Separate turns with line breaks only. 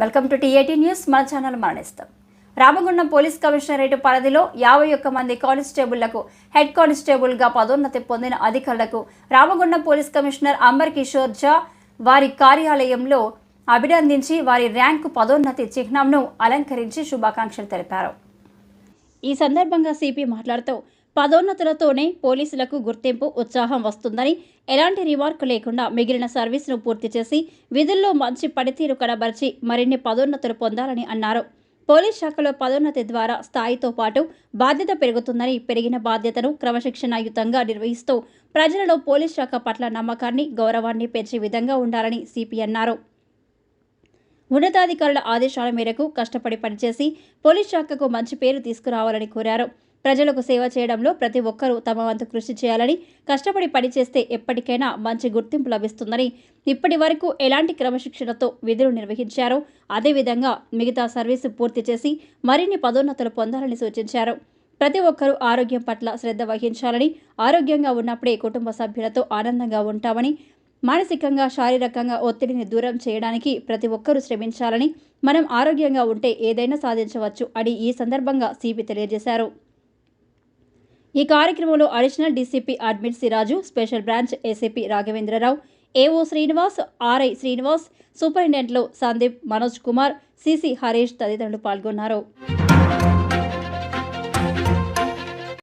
Welcome to TAT news. మన channel మరణిస్తాం. Ramagundam police commissionerate పరిధిలో యాభై ఒక్క మంది కానిస్టేబుళ్ళకు హెడ్ కానిస్టేబుల్గా పదోన్నతి పొందిన అధికారులకు రామగుండం పోలీస్ కమిషనర్ అంబర్ కిషోర్ ఝా వారి కార్యాలయంలో అభినందించి వారి ర్యాంకు పదోన్నతి చిహ్నంను అలంకరించి శుభాకాంక్షలు తెలిపారు. ఈ సందర్భంగా సిపి మాట్లాడుతూ పదోన్నతులతోనే పోలీసులకు గుర్తింపు ఉత్సాహం వస్తుందని ఎలాంటి రిమార్క్ లేకుండా మిగిలిన సర్వీసును పూర్తి చేసి విధుల్లో మంచి పనితీరు కనబరిచి మరిన్ని పదోన్నతులు పొందాలని అన్నారు. పోలీస్ శాఖలో పదోన్నతి ద్వారా స్థాయితో పాటు బాధ్యత పెరుగుతుందని పెరిగిన బాధ్యతను క్రమశిక్షణాయుతంగా నిర్వహిస్తూ ప్రజలలో పోలీస్ శాఖ పట్ల నమ్మకాన్ని గౌరవాన్ని పెంచే విధంగా ఉండాలని సిపి అన్నారు. ఉన్నతాధికారుల ఆదేశాల మేరకు కష్టపడి పనిచేసి పోలీస్ శాఖకు మంచి పేరు తీసుకురావాలని కోరారు. ప్రజలకు సేవ చేయడంలో ప్రతి ఒక్కరూ తమ వంతు కృషి చేయాలని కష్టపడి పనిచేస్తే ఎప్పటికైనా మంచి గుర్తింపు లభిస్తుందని ఇప్పటి వరకు ఎలాంటి క్రమశిక్షణతో విధులు నిర్వహించారో అదేవిధంగా మిగతా సర్వీసు పూర్తి చేసి మరిన్ని పదోన్నతులు పొందాలని సూచించారు. ప్రతి ఒక్కరూ ఆరోగ్యం పట్ల శ్రద్ధ వహించాలని ఆరోగ్యంగా ఉన్నప్పుడే కుటుంబ సభ్యులతో ఆనందంగా ఉంటామని మానసికంగా శారీరకంగా ఒత్తిడిని దూరం చేయడానికి ప్రతి ఒక్కరూ శ్రమించాలని మనం ఆరోగ్యంగా ఉంటే ఏదైనా సాధించవచ్చు అని ఈ సందర్భంగా సిపి తెలియజేశారు. ఈ కార్యక్రమంలో additional DCP admin Siraju special branch ACP Raghavendra Rao AO Srinivas RI Srinivas సూపరింటెండెంట్లు Sandeep Manoj Kumar CC Harish తదితరులు పాల్గొన్నారు.